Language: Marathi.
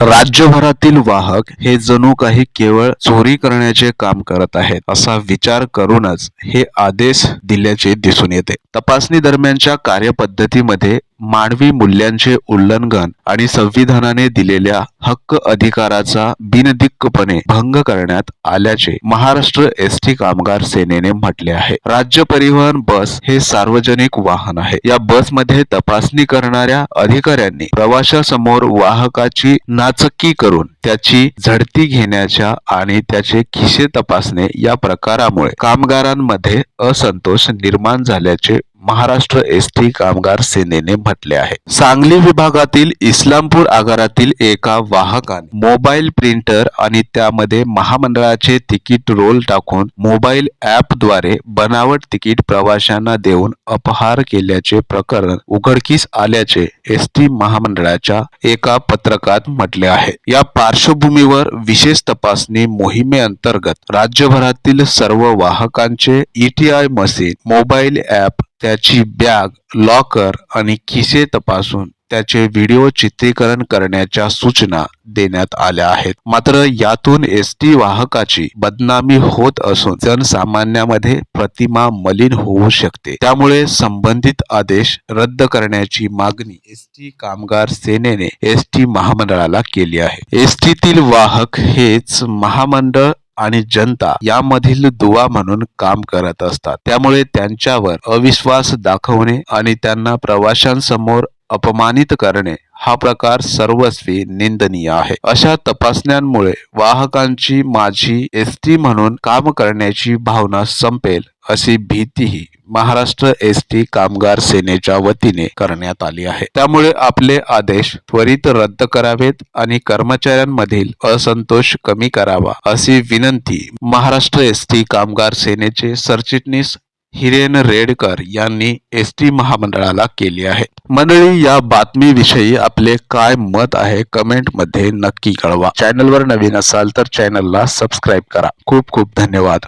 राज्यभरातील वाहक हे जणू काही केवळ चोरी करण्याचे काम करत आहेत असा विचार करूनच हे आदेश दिल्याचे दिसून येते. तपासणी दरम्यानच्या कार्यपद्धतीमध्ये मानवी मूल्यांचे उल्लंघन आणि संविधानाने दिलेल्या हक्क अधिकाराचा बिनदिक्कपणे भंग करण्यात आल्याचे महाराष्ट्र एस टी कामगार सेनेने म्हटले आहे. राज्य परिवहन बस हे सार्वजनिक वाहन आहे. या बसमध्ये तपासणी करणाऱ्या अधिकाऱ्यांनी प्रवाशासमोर वाहकाची नाचक्की करून त्याची झडती घेण्याच्या आणि त्याचे खिसे तपासणे या प्रकारामुळे कामगारांमध्ये असंतोष निर्माण झाल्याचे महाराष्ट्र एस टी कामगार सेनेने म्हटले आहे. सांगली विभागातील इस्लामपूर आगारातील एका वाहकाने मोबाईल प्रिंटर आणि त्यामध्ये महामंडळाचे तिकीट रोल टाकून मोबाईल ॲपद्वारे बनावट तिकीट प्रवाशांना देऊन अपहार केल्याचे प्रकरण उघडकीस आल्याचे एस टी महामंडळाच्या एका पत्रकात म्हटले आहे. या पार्श्वभूमीवर विशेष तपासणी मोहिमेअंतर्गत राज्यभरातील सर्व वाहकांचे ईटीआय मशीन मोबाईल ॲप त्याची बॅग लॉकर आणि खिसे तपासून त्याचे व्हिडिओ चित्रीकरण करण्याच्या सूचना देण्यात आल्या आहेत. मात्र यातून एस टी वाहकाची बदनामी होत असून जनसामान्यामध्ये प्रतिमा मलिन होऊ शकते. त्यामुळे संबंधित आदेश रद्द करण्याची मागणी एस टी कामगार सेनेने एस टी महामंडळाला केली आहे. एस टीतील वाहक हेच महामंडळ आणि जनता यामधील दुवा म्हणून काम करत असतात. त्यामुळे त्यांच्यावर अविश्वास दाखवणे आणि त्यांना प्रवाशांसमोर अपमानित करणे हा प्रकार सर्वस्वी निंदनीय आहे. अशा तपासण्यांमुळे वाहकांची माझी एस टी म्हणून काम करण्याची भावना संपेल अशी भीतीही महाराष्ट्र एस टी कामगार सेनेच्या वतीने करण्यात आली आहे. त्यामुळे आपले आदेश त्वरित रद्द करावेत आणि कर्मचाऱ्यांमधील असंतोष कमी करावा अशी विनंती महाराष्ट्र एस टी कामगार सेनेचे सरचिटणीस हिरेन रेडकर यांनी एस टी महामंडळाला केली आहे. मंडळी या बातमीविषयी आपले काय मत आहे कमेंटमध्ये नक्की कळवा. चॅनलवर नवीन असाल तर चॅनलला सबस्क्राईब करा. खूप खूप धन्यवाद.